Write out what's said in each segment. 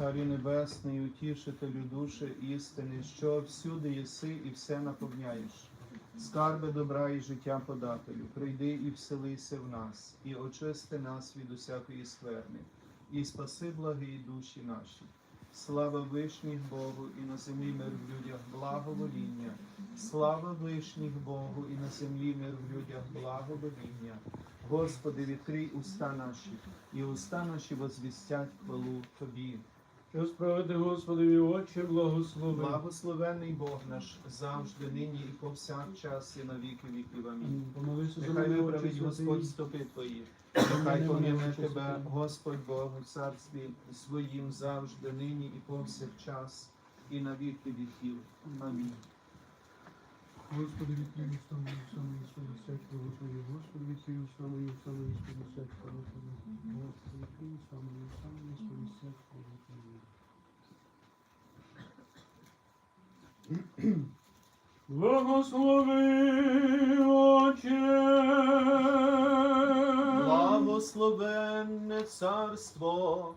Царю Небесний, утішителю душі істини, що всюди єси і все наповняєш. Скарби добра і життя подателю, прийди і вселися в нас, і очисти нас від усякої скверни, і спаси благі душі наші. Слава вишніх Богу, і на землі мир в людях благовоління. Слава вишніх Богу, і на землі мир в людях благовоління. Господи, відкрий уста наші, і уста наші возвістять хвалу Тобі. Що справити Господові очі, благослови. Благословений Бог наш завжди, нині і повсякчас, і на віки віків. Амінь. Помолися за Нехай мене, виправить Господь стопи твої, нехай поміне тебе. Господь Бог у царстві своїм завжди, нині і повсякчас, і на віки віків. Амінь. Господи, відкрий уста мої, уста мої, сповістять Твого Твоє. Господи, відкрий уста мої, уста мої, сповістять Твого Твоє. Господи, відкрий уста мої, уста мої, сповістять Твого Твоє. Благослови, Отче. Благословенне царство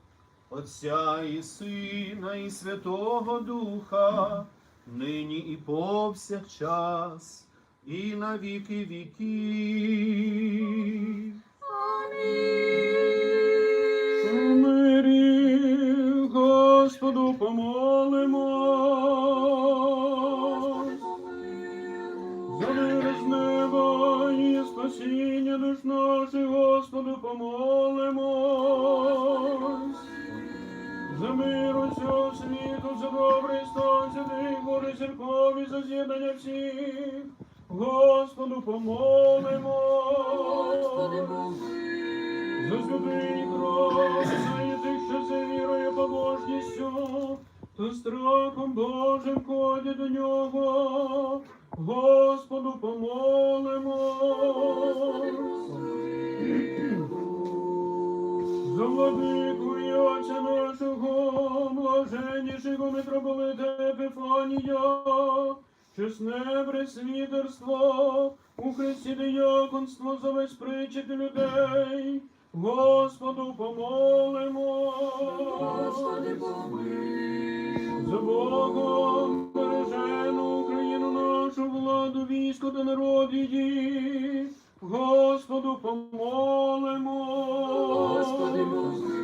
Отця і Сина, і Святого Духа, нині і повсякчас, і на віки віків. У мирі Господу помолимо. Спасіння душ наших, Господу помолимось. За мир усього світу, за добрий стан святих, Боже церкові, за з'єднання всіх, Господу помолимось. За святий кров, за тих, що за вірою побожністю, то страхом Божим ходять до нього, Господу помолимо. За владику блаженнішого митрополита Епифанія, чесне пресвітерство, у Христі дияконство за весь причити людей, Господу помолимо. Господи, помилуй. За Богом бережену Україну нашу владу, військо та народ її, Господу помолимо. Господи, помилуй.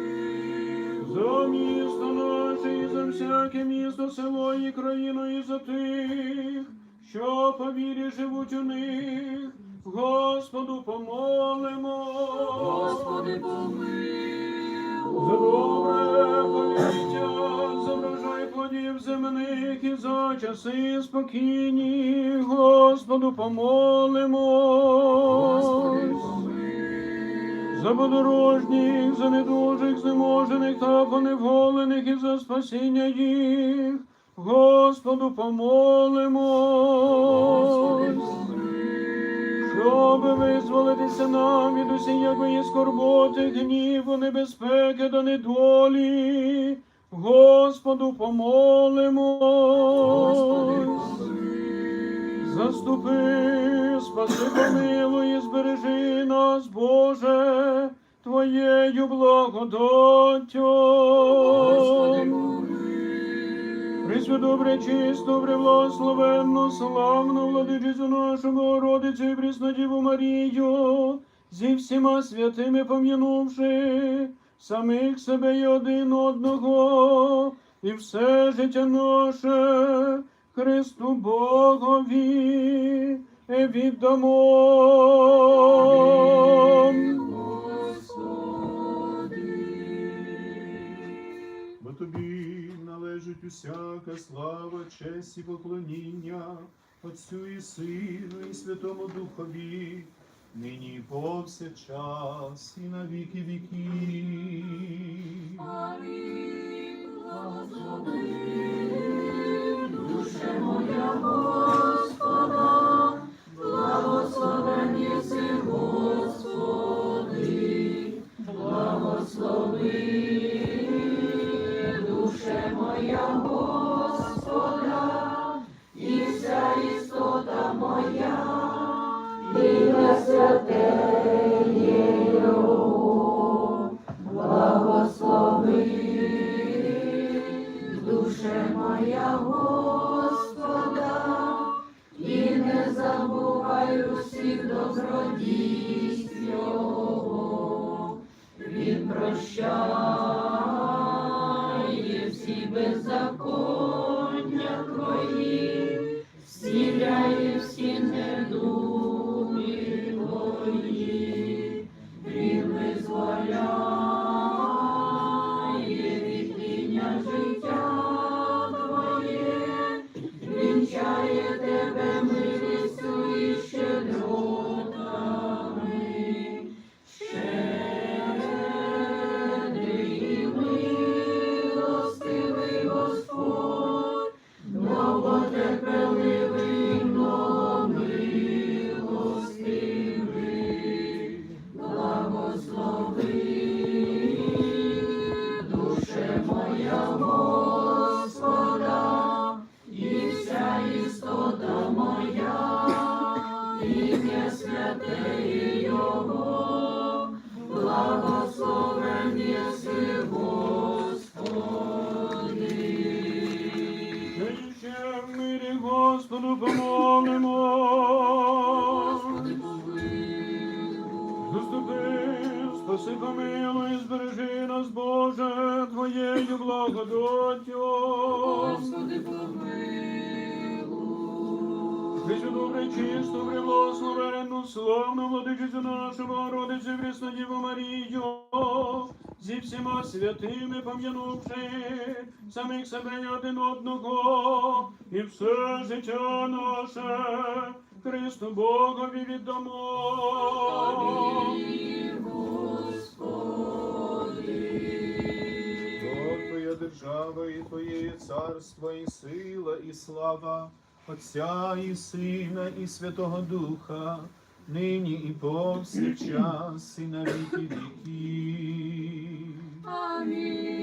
За місто наше і за всяке місто, село і країну, і за тих, що по вірі живуть у них, Господу помолимо. Господи, помилуй. За добре повіття, за врожай плодів земних і за часи спокійні, Господу помолимо. Господи, помилуй. За подорожніх, за недужих, знеможених та поневолених і за спасіння їх, Господу помолимо. Щоб визволитися нам від усіякої скорботи, гніву, небезпеки та недолі, Господу помолимо. Заступи, спаси, помилуй, збережи нас, Боже, Твоєю благодаттю. Пресвятобре, чисто, преблагословенну, славну владичицю нашу Богородицю і Преснодіву Марію, зі всіма святими пом'янувши самих себе і один одного, і все життя наше Христу Богові віддамо. Бо тобі належить усяка слава, честь і поклоніння, Отцю і Сину, і Святому Духові, нині повсякчас, і на віки віків. Душе моя Господа, і вся ісхота моя і на святило, Благослови, душе моя Господь. прощає всі беззаконня. Боже, Твоєю благодаттю. Господи, помилуй. Причу добре, чисту, приблагословенну, славну владичицю нашу, Богородицю Христу Діву Марію, зі всіма святими пом'янувши самих себе і один одного, і все життя наше Христу Богові віддамо. Тобі, держава і Твоє царство, і сила, і слава Отця і Сина, і Святого Духа, нині і повсякчас, і на віки віки. Амінь.